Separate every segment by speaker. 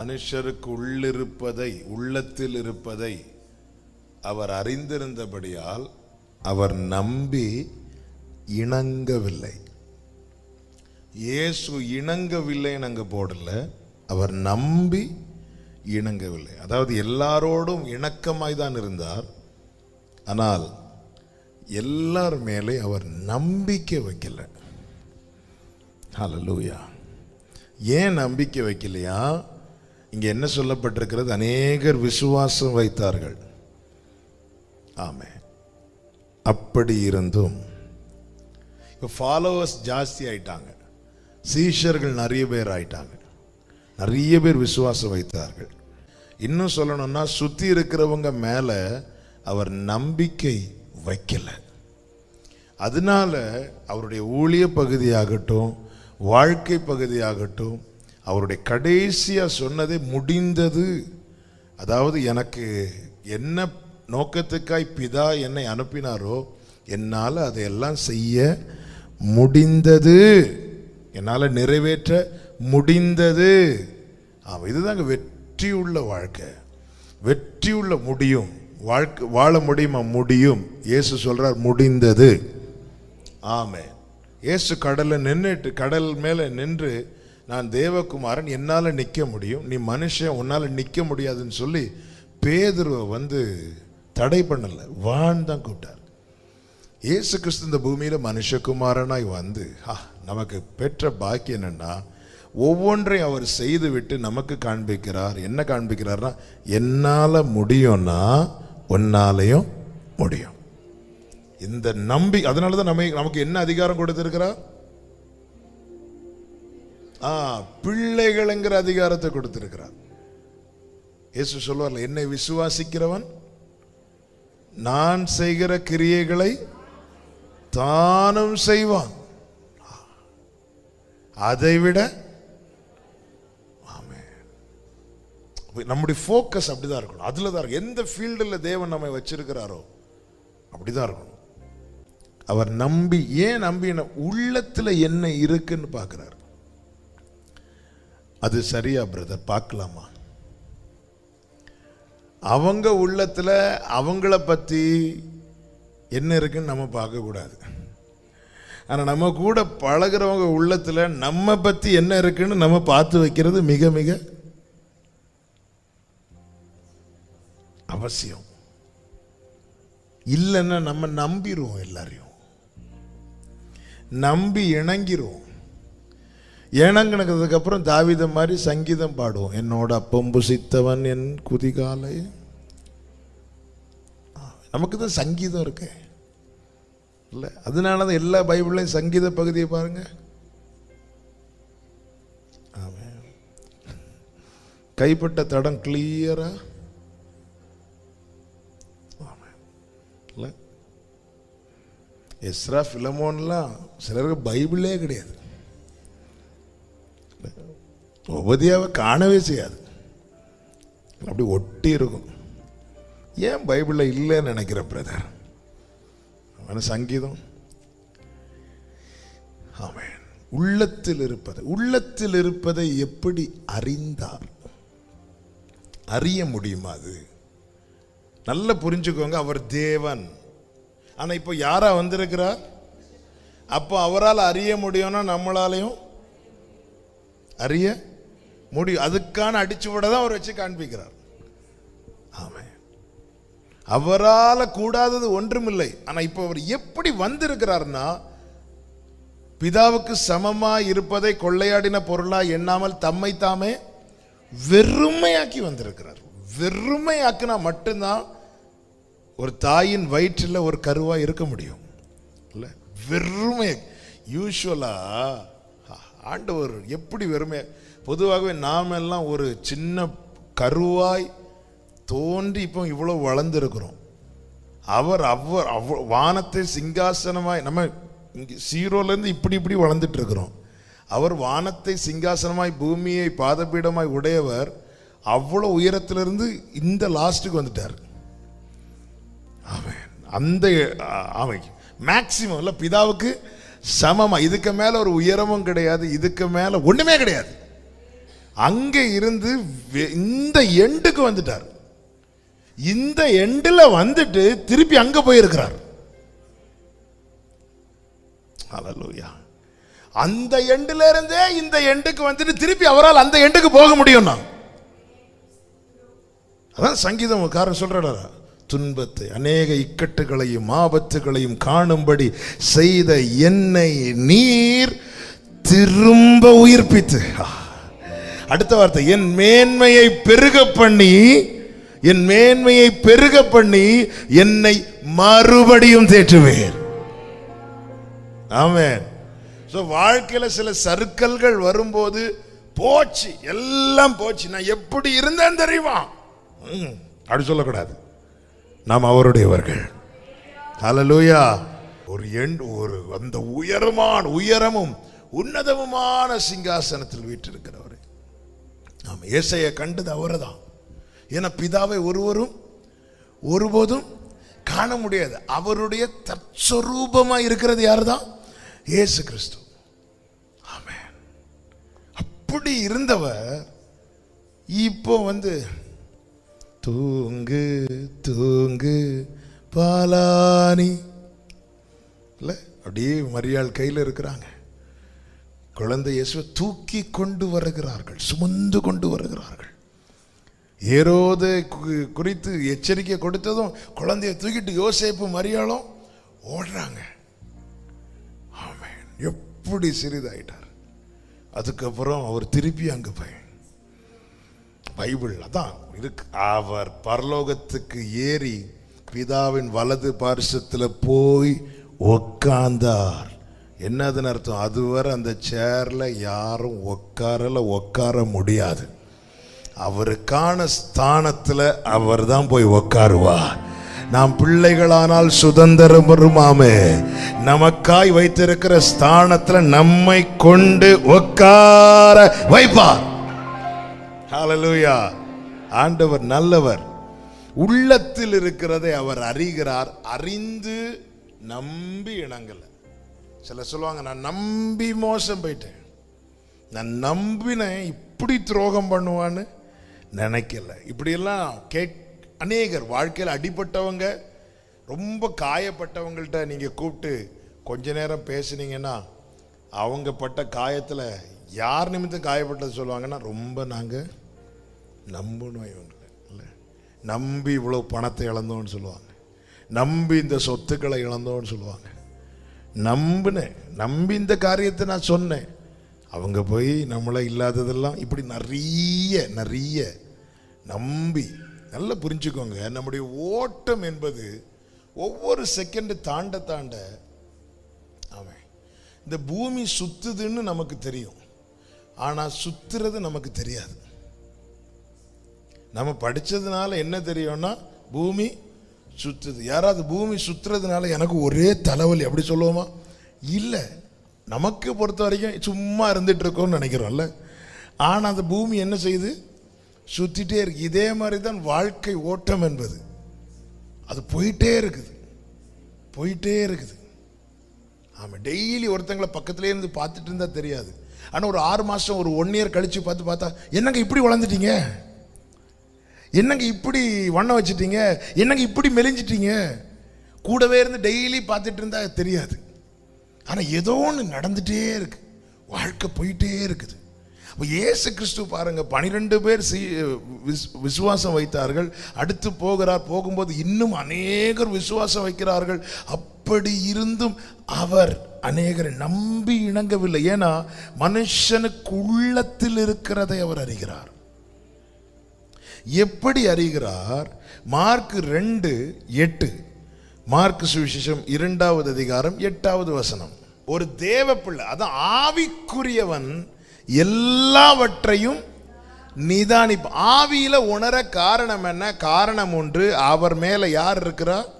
Speaker 1: மனுஷருக்கு உள்ளிருப்பதை உள்ளத்தில் இருப்பதை அவர் அறிந்திருந்தபடியால் அவர் நம்பி இணங்கவில்லை. இயேசு இணங்கவில்லைன்னு அங்க போடல. அவர் நம்பி இணங்கவில்லை. அதாவது எல்லாரோடும் இணக்கமாய் தான் இருந்தார். ஆனால் எல்லார் மேலே அவர் நம்பிக்கை வைக்கல. ஹலலூயா ஏன் நம்பிக்கை வைக்கலையா? இங்கே என்ன சொல்லப்பட்டிருக்கிறது? அநேகர் விசுவாசம் வைத்தார்கள். ஆமே அப்படி இருந்தும் இப்போ ஃபாலோவர்ஸ் ஜாஸ்தி ஆயிட்டாங்க. சீஷர்கள் நிறைய பேர் ஆயிட்டாங்க. நிறைய பேர் விசுவாசம் வைத்தார்கள். இன்னும் சொல்லணும்னா சுற்றி இருக்கிறவங்க மேலே அவர் நம்பிக்கை வைக்கலை. அதனால அவருடைய ஊழிய பகுதியாகட்டும் வாழ்க்கை பகுதியாகட்டும் அவருடைய கடைசியாக சொன்னதே முடிந்தது. அதாவது எனக்கு என்ன நோக்கத்துக்காய் பிதா என்னை அனுப்பினாரோ என்னால் அதையெல்லாம் செய்ய முடிந்தது. என்னால் நிறைவேற்ற முடிந்தது. ஆமாம் இதுதாங்க வெற்றி உள்ள வாழ்க்கை. வெற்றியுள்ள முடியும். வாழ்க்கை வாழ முடியுமா? முடியும். இயேசு சொல்கிறார் முடிந்தது. ஆமே இயேசு கடலில் நின்றுட்டு கடல் மேலே நின்று நான் தேவகுமாரன் என்னால் நிற்க முடியும். நீ மனுஷன் உன்னால் நிற்க முடியாதுன்னு சொல்லி பேதுருவை வந்து தடை பண்ணலை. வான் தான் கூப்பிட்டார். இயேசு கிறிஸ்து இந்த பூமியில் மனுஷகுமாரனாய் வந்து ஹா நமக்கு பெற்ற பாக்கியம் என்னென்னா ஒவ்வொன்றையும் அவர் செய்து விட்டு நமக்கு காண்பிக்கிறார். என்ன காண்பிக்கிறார்னா என்னால் முடியும்னா உன்னாலையும் முடியும். இந்த நம்பி அதனால தான் நம்ம நமக்கு என்ன அதிகாரம் கொடுத்துருக்கிறா? ஆ பிள்ளைகள்ங்கிற அதிகாரத்தை கொடுத்திருக்கிறார். இயேசு சொல்வார்ல என்னை விசுவாசிக்கிறவன் நான் செய்கிற கிரியைகளை தானும் செய்வான். அதைவிட நம்முடைய ஃபோக்கஸ் அப்படிதான் இருக்கணும். அதில் தான் இருக்கும் எந்த ஃபீல்டில் தேவன் நம்மை வச்சிருக்கிறாரோ அப்படிதான் இருக்கணும். அவர் நம்பி ஏன் நம்பி உள்ளத்துல என்ன இருக்குன்னு பார்க்கிறார். அது சரியா பிரதர் பார்க்கலாமா? அவங்க உள்ளத்தில் அவங்கள பற்றி என்ன இருக்குன்னு நம்ம பார்க்கக்கூடாது ஆனால் நம்ம கூட பழகுறவங்க உள்ளத்தில் நம்ம பற்றி என்ன இருக்குன்னு நம்ம பார்த்து வைக்கிறது மிக மிக அவசியம். இல்லைன்னா நம்ம நம்பிடுவோம் எல்லாரையும். நம்பி இணங்கிருவோம் இணங்கினதுக்கு தாவிதம் தாவித மாதிரி சங்கீதம் பாடுவோம். என்னோட அப்பம் புசித்தவன் என் குதிகாலை. நமக்கு தான் சங்கீதம் இருக்கு. இல்லை அதனால தான் எல்லா பைபிளையும் சங்கீத பகுதியை பாருங்க. கைப்பட்ட தடம் கிளியரா இல்லை. எஸ்ரா ஃபிலமோன்லாம் சிலருக்கு பைபிளே கிடையாது. உபதியாவை காணவே செய்யாது. அப்படி ஒட்டி இருக்கும். ஏன் பைபிளில் இல்லைன்னு நினைக்கிற பிரதர்? அவன சங்கீதம். அவன் உள்ளத்தில் இருப்பது உள்ளத்தில் இருப்பதை எப்படி அறிந்தார்? அறிய முடியுமா அது? நல்லா புரிஞ்சுக்கோங்க அவர் தேவன். ஆனால் இப்போ யாரா வந்திருக்கிறார் அப்போ அவரால் அறிய முடியும்னா நம்மளாலையும் அறிய முடியும் அதுக்கான அடிச்சுவட தான் அவர் வச்சு காண்பிக்கிறார். ஆமென். அவரால் கூடாதது ஒன்றுமில்லை. ஆனால் இப்போ அவர் எப்படி வந்திருக்கிறார்னா பிதாவுக்கு சமமா இருப்பதை கொள்ளையாடின பொருளாக எண்ணாமல் தம்மை தாமே வெறுமையாக்கி வந்திருக்கிறார். வெறுமையாக்குனா மட்டும்தான் ஒரு தாயின் வயிற்றில் ஒரு கருவாக இருக்க முடியும். இல்லை? வெறுமை யூஸ்வலாக ஆண்டவர் எப்படி வெறுமை பொதுவாகவே நாம் எல்லாம் ஒரு சின்ன கருவாய் தோன்றி இப்போ இவ்வளோ வளர்ந்துருக்கிறோம். அவர் அவர் அவ் வானத்தை சிங்காசனமாய் நம்ம இங்கே சீரோலேருந்து இப்படி இப்படி வளர்ந்துட்டு இருக்கிறோம் அவர் வானத்தை சிங்காசனமாய் பூமியை பாதபீடமாய் உடையவர் அவ்வளோ உயரத்திலிருந்து இந்த லாஸ்ட்டுக்கு வந்துட்டார். அவன் அந்த ஆமை மேக்சிமம் இல்லை பிதாவுக்கு சமமாக இதுக்கு மேலே ஒரு உயரமும் கிடையாது. இதுக்கு மேலே ஒன்றுமே கிடையாது. அங்கே இருந்து வெ- இந்த எண்டுக்கு வந்துட்டார். இந்த எண்டில் வந்துட்டு திருப்பி அங்கே போயிருக்கிறார். அலலூயா அந்த எண்டில் இருந்தே இந்த எண்டுக்கு வந்துட்டு திருப்பி அவரால் அந்த எண்டுக்கு போக முடியும்னா. அதான் சங்கீதம் காரன் சொல்றாரா. துன்பத்தை அநேக இக்கட்டுகளையும் ஆபத்துகளையும் காணும்படி செய்த என்னை நீர் திரும்ப உயிர்ப்பித்து. ஆ. அடுத்த வார்த்தை என் மேன்மையை பெருக பண்ணி என் மேன்மையை பெருக பண்ணி என்னை மறுபடியும் தேற்றுவேன். ஆமேன். ஸோ வாழ்க்கையில் சில சர்க்கல்கள் வரும்போது போச்சு எல்லாம் போச்சு. நான் எப்படி இருந்தேன் தெரியுமா? அப்படி சொல்லக்கூடாது. நாம் அவருடையவர்கள். ஹலலூயா ஒரு எண் ஒரு அந்த உயரமான உயரமும் உன்னதமுமான சிங்காசனத்தில் வீட்டிருக்கிறவர் நாம் ஏசையை கண்டது அவரை தான் ஏன்னா பிதாவை ஒருவரும் ஒருபோதும் காண முடியாது. அவருடைய தற்சரூபமாக இருக்கிறது யார் தான் இயேசு கிறிஸ்து. ஆமென். அப்படி இருந்தவர் இப்போ வந்து தூங்கு தூங்கு பாலானி. இல்லை அப்படியே மரியாள் கையில் இருக்கிறாங்க. குழந்தை இயேசுவை தூக்கி கொண்டு வருகிறார்கள் சுமந்து கொண்டு வருகிறார்கள். ஏரோது கு- குறித்து எச்சரிக்கை கொடுத்ததும் குழந்தையை தூக்கிட்டு யோசிப்பு மரியாளும் ஓடுறாங்க. ஆமென். எப்படி சிறிதாயிட்டார். அதுக்கப்புறம் அவர் திருப்பி அங்கே போய் பைபிள் அதான் இருக்கு. அவர் பரலோகத்துக்கு ஏறி பிதாவின் வலது பார்சத்தில் போய் உக்காந்தார். என்னதுன்னு அர்த்தம்? அதுவரை அந்த சேரில் யாரும் உட்காரல உட்கார முடியாது. அவருக்கான ஸ்தானத்தில் அவர் தான் போய் உட்காருவா நாம் பிள்ளைகளானால் சுதந்திரம் வருமாமே நமக்காய் வைத்திருக்கிற ஸ்தானத்தில் நம்மை கொண்டு உட்கார வைப்பார். ஹாலலூயா ஆண்டவர் நல்லவர். உள்ளத்தில் இருக்கிறதை அவர் அறிகிறார். அறிந்து நம்பி இணங்கலை. சில சொல்லுவாங்க நான் நம்பி மோசம் போயிட்டேன். நான் நம்பினேன் இப்படி துரோகம் பண்ணுவான்னு நினைக்கல. இப்படியெல்லாம் கேட் அநேகர் வாழ்க்கையில் அடிப்பட்டவங்க ரொம்ப காயப்பட்டவங்கள்ட்ட நீங்கள் கூப்பிட்டு கொஞ்ச நேரம் பேசுனீங்கன்னா அவங்க பட்ட காயத்தில் யார் நிமித்தம் காயப்பட்டது சொல்லுவாங்கன்னா ரொம்ப நாங்கள் நம்பணும் இவங்களை. இல்லை நம்பி இவ்வளோ பணத்தை இழந்தோன்னு சொல்லுவாங்க. நம்பி இந்த சொத்துக்களை இழந்தோன்னு சொல்லுவாங்க. நம்பினேன் நம்பி இந்த காரியத்தை நான் சொன்னேன். அவங்க போய் நம்மளை இல்லாததெல்லாம் இப்படி நிறைய நிறைய நம்பி நல்லா புரிஞ்சுக்கோங்க. நம்முடைய ஓட்டம் என்பது ஒவ்வொரு செகண்டு தாண்ட தாண்ட அவன் இந்த பூமி சுத்துதுன்னு நமக்கு தெரியும். ஆனால் சுத்துறது நமக்கு தெரியாது. நம்ம படித்ததுனால என்ன தெரியும்னா பூமி சுற்றுது யாராவது பூமி சுற்றுறதுனால எனக்கு ஒரே தலைவலி அப்படி சொல்லுவோமா? இல்லை. நமக்கு பொறுத்த வரைக்கும் சும்மா இருந்துட்டு இருக்கோம்னு நினைக்கிறோம்ல. ஆனால் அந்த பூமி என்ன செய்யுது? சுற்றிட்டே இருக்கு. இதே மாதிரி தான் வாழ்க்கை ஓட்டம் என்பது. அது போயிட்டே இருக்குது. போயிட்டே இருக்குது. ஆமாம் டெய்லி ஒருத்தங்களை பக்கத்துலேயே இருந்து பார்த்துட்டு இருந்தால் தெரியாது. ஆனால் ஒரு ஆறு மாதம் ஒரு ஒன் இயர் கழித்து பார்த்து பார்த்தா என்னங்க இப்படி வளர்ந்துட்டீங்க? என்னங்க இப்படி வண்ணம் வச்சிட்டீங்க? என்னங்க இப்படி மெலிஞ்சிட்டீங்க? கூடவே இருந்து டெய்லி பார்த்துட்டு இருந்தா தெரியாது. ஆனால் ஏதோ ஒன்று நடந்துட்டே இருக்கு. வாழ்க்கை போயிட்டே இருக்குது. இப்போ ஏசு கிறிஸ்து பாருங்க பனிரெண்டு பேர் சி- விஸ்- விசுவாசம் வைத்தார்கள். அடுத்து போகிறார் போகும்போது இன்னும் அநேகர் விசுவாசம் வைக்கிறார்கள். அப்படி இருந்தும் அவர் அநேகரை நம்பி இணங்கவில்லை. ஏன்னா மனுஷனுக்கு உள்ளத்தில் இருக்கிறதை அவர் அறிகிறார். எப்படி அறிகிறார்? மார்க் ரெண்டு எட்டு. மார்க் சுவிசேஷம் இரண்டாவது அதிகாரம் எட்டாவது வசனம். ஒரு தேவ பிள்ளை அதான் ஆவிக்குரியவன் எல்லாவற்றையும் நிதானிப்பு ஆவியில் உணர காரணம் என்ன? காரணம் ஒன்று அவர் மேலே யார் இருக்கிறார்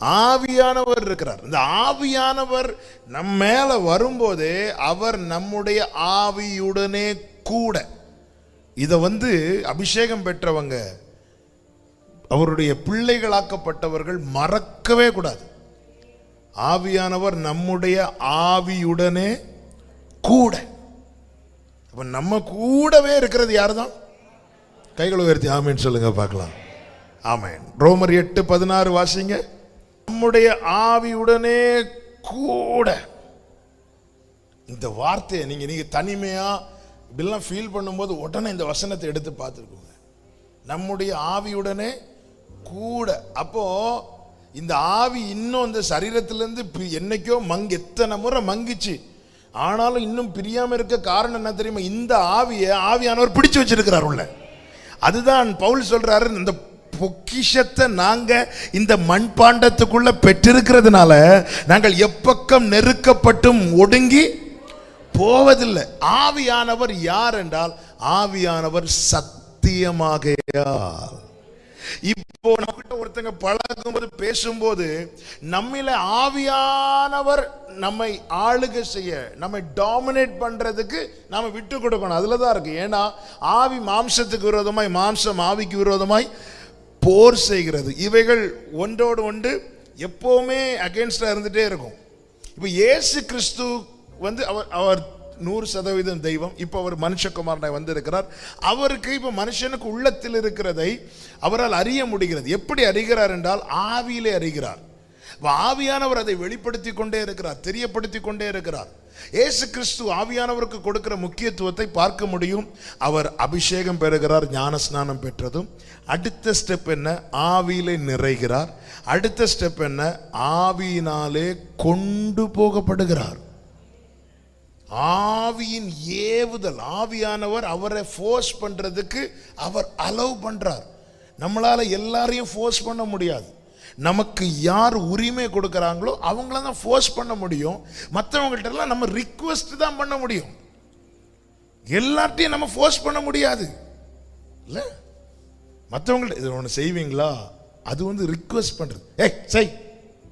Speaker 1: ஆவியானவர் இருக்கிறார். இந்த ஆவியானவர் நம் மேலே வரும்போதே அவர் நம்முடைய ஆவியுடனே கூட இதை வந்து அபிஷேகம் பெற்றவங்க அவருடைய பிள்ளைகளாக்கப்பட்டவர்கள் மறக்கவே கூடாது. ஆவியானவர் நம்முடைய ஆவியுடனே கூட. அப்ப நம்ம கூடவே இருக்கிறது யார் தான் கைகளை உயர்த்தி ஆமேன்னு சொல்லுங்க பார்க்கலாம். ஆமேன். ரோமர் எட்டு பதினாறு வாசிங்க. நம்முடைய ஆவியுடனே கூட. இந்த வார்த்தையை நீங்க நீங்க தனிமையா இப்படிலாம் ஃபீல் பண்ணும்போது உடனே இந்த வசனத்தை எடுத்து பார்த்துருக்கோங்க நம்முடைய ஆவியுடனே கூட அப்போது இந்த ஆவி இன்னும் இந்த சரீரத்திலேருந்து பி- என்னைக்கோ மங்கு எத்தனை முறை மங்கிச்சு. ஆனாலும் இன்னும் பிரியாமல் இருக்க காரணம் என்ன தெரியுமா? இந்த ஆவியை ஆவியானவர் பிடிச்சு வச்சிருக்கிறார் உள்ள. அதுதான் பவுல் சொல்கிறாரு இந்த பொக்கிஷத்தை நாங்கள் இந்த மண்பாண்டத்துக்குள்ளே பெற்றிருக்கிறதுனால நாங்கள் எப்பக்கம் நெருக்கப்பட்டும் ஒடுங்கி போவதில்லை. ஆவியானவர் யார் என்றால் ஆவியானவர் சத்தியமாகையால். இப்போ நம்மகிட்ட ஒருத்தங்க பழகும்போது பேசும்போது நம்மில ஆவியானவர் நம்மை ஆளுகை செய்ய நம்மை டாமினேட் பண்றதுக்கு நாம விட்டு கொடுக்கணும். அதுல தான் இருக்கு. ஏன்னா ஆவி மாம்சத்துக்கு விரோதமாய் மாம்சம் ஆவிக்கு விரோதமாய் போர் செய்கிறது. இவைகள் ஒன்றோடு ஒன்று எப்போவுமே அகேன்ஸ்டா இருந்துட்டே இருக்கும். இப்போ இயேசு கிறிஸ்து வந்து அவர் அவர் நூறு சதவீதம் தெய்வம் இப்போ அவர் மனுஷகுமாரனை வந்திருக்கிறார். அவருக்கு இப்போ மனுஷனுக்கு உள்ளத்தில் இருக்கிறதை அவரால் அறிய முடிகிறது. எப்படி அறிகிறார் என்றால் ஆவியிலே அறிகிறார். ஆவியானவர் அதை வெளிப்படுத்தி கொண்டே இருக்கிறார் தெரியப்படுத்தி கொண்டே இருக்கிறார். ஏசு கிறிஸ்து ஆவியானவருக்கு கொடுக்கிற முக்கியத்துவத்தை பார்க்க முடியும். அவர் அபிஷேகம் பெறுகிறார் ஞான ஸ்நானம் பெற்றதும். அடுத்த ஸ்டெப் என்ன? ஆவியிலே நிறைகிறார். அடுத்த ஸ்டெப் என்ன? ஆவியினாலே கொண்டு போகப்படுகிறார். ஆவியின் ஏவுதல் ஆவியானவர் அவரை ஃபோர்ஸ் பண்ணுறதுக்கு அவர் அலோவ் பண்ணுறார் நம்மளால் எல்லாரையும் ஃபோர்ஸ் பண்ண முடியாது. நமக்கு யார் உரிமை கொடுக்குறாங்களோ அவங்கள தான் ஃபோர்ஸ் பண்ண முடியும். மற்றவங்கள்ட்டலாம் நம்ம ரிக்வெஸ்ட் தான் பண்ண முடியும். எல்லார்ட்டையும் நம்ம ஃபோர்ஸ் பண்ண முடியாது. இல்லை? மற்றவங்கள்ட்ட இது ஒன்று செய்வீங்களா? அது வந்து ரிக்வெஸ்ட் பண்ணுறது ஏய் செய்.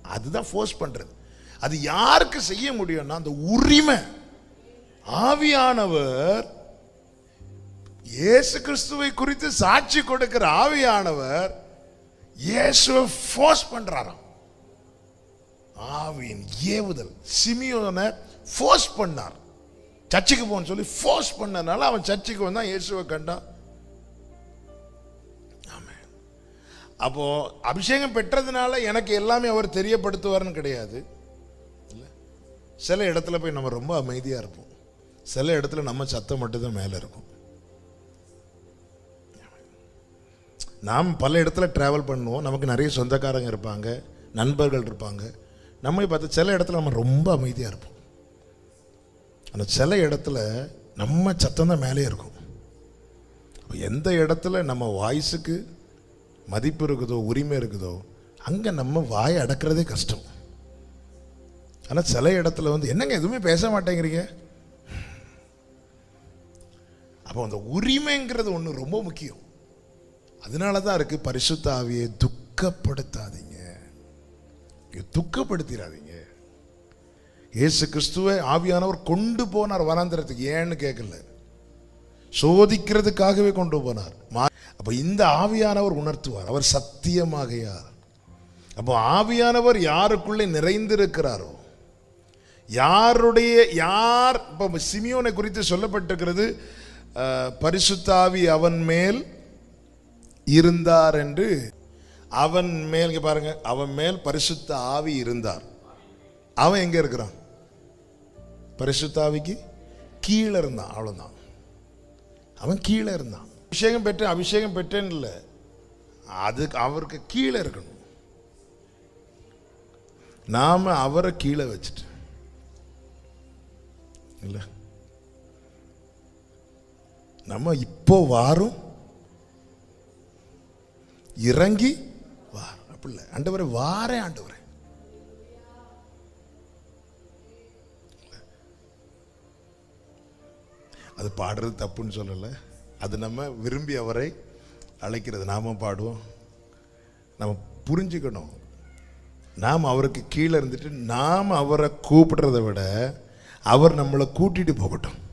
Speaker 1: அதுதான் ஃபோர்ஸ் பண்ணுறது அது யாருக்கு செய்ய முடியும்னா அந்த உரிமை. ஆவியானவர் இயேசு கிறிஸ்துவை குறித்து சாட்சி கொடுக்கிற ஆவியானவர் இயேசுவை ஃபோர்ஸ் பண்றாராம். ஆவியின் ஏவுதல். சிமியோனை ஃபோர்ஸ் பண்ணார். சர்ச்சுக்கு போன்னு சொல்லி ஃபோர்ஸ் பண்ணனால அவன் சர்ச்சுக்கு வந்தான் இயேசுவை கண்டான். ஆமாம் அப்போ அபிஷேகம் பெற்றதுனால எனக்கு எல்லாமே அவர் தெரியப்படுத்துவார்னு கிடையாது. இல்லை? சில இடத்துல போய் நம்ம ரொம்ப அமைதியாக இருப்போம். சில இடத்துல நம்ம சத்தம் மட்டும்தான் மேலே இருக்கும். நாம் பல இடத்துல ட்ராவல் பண்ணுவோம். நமக்கு நிறைய சொந்தக்காரங்க இருப்பாங்க நண்பர்கள் இருப்பாங்க. நம்மளை பார்த்து சில இடத்துல நம்ம ரொம்ப அமைதியாக இருப்போம். அந்த சில இடத்துல நம்ம சத்தம் தான் மேலே இருக்கும். எந்த இடத்துல நம்ம வாய்ஸுக்கு மதிப்பு இருக்குதோ உரிமை இருக்குதோ அங்கே நம்ம வாய் அடக்கிறதே கஷ்டம். ஆனால் சில இடத்துல வந்து என்னங்க எதுவுமே பேச மாட்டேங்கிறீங்க? அப்போ அந்த உரிமைங்கிறது ஒன்று ரொம்ப முக்கியம். அதனால தான் இருக்கு பரிசுத்தாவியை துக்கப்படுத்தாதீங்க. துக்கப்படுத்திடாதீங்க. இயேசு கிறிஸ்துவை ஆவியானவர் கொண்டு போனார் வனாந்திரத்துக்கு. ஏன்னு கேட்கல சோதிக்கிறதுக்காகவே கொண்டு போனார். மா- இந்த ஆவியானவர் உணர்த்துவார். அவர் சத்தியமாகையார். அப்போ ஆவியானவர் யாருக்குள்ளே நிறைந்திருக்கிறாரோ யாருடைய யார் இப்போ சிமியோனை குறித்து சொல்லப்பட்டிருக்கிறது பரிசுத்தாவி அவன் மேல் இருந்தார் என்று அவன் மேல் இங்க பாருங்க அவன் மேல் பரிசுத்த ஆவி இருந்தார். அவன் எங்க இருக்கிறான்? பரிசுத்தாவிக்கு கீழே இருந்தான் அவ்வளவுதான். அவன் கீழே இருந்தான். அபிஷேகம் பெற்றேன் அபிஷேகம் பெற்றேன்னு இல்லை. அதுக்கு அவருக்கு கீழே இருக்கணும். நாம அவரை கீழே வச்சுட்டு. இல்லை? நம்ம இப்போ வாரும். இறங்கி வார் அப்படி இல்லை. ஆண்டவரை வாரேன் ஆண்டவரே. அது பாடுறது தப்புன்னு சொல்லலை. அது நம்ம விரும்பி அவரை அழைக்கிறது. நாம பாடுவோம். நம்ம புரிஞ்சுக்கணும். நாம் அவருக்கு கீழே இருந்துட்டு நாம் அவரை கூப்பிடுறத விட அவர் நம்மளை கூட்டிகிட்டு போகட்டும்.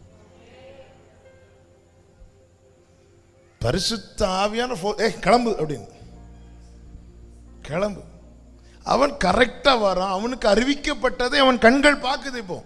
Speaker 1: பரிசுத்த ஆவியான ஃபோ- ஏ கிளம்பு அப்படின்னு. கிளம்பு. அவன் கரெக்டாக வரான். அவனுக்கு அறிவிக்கப்பட்டதை அவன் கண்கள் பார்க்குது இப்போ.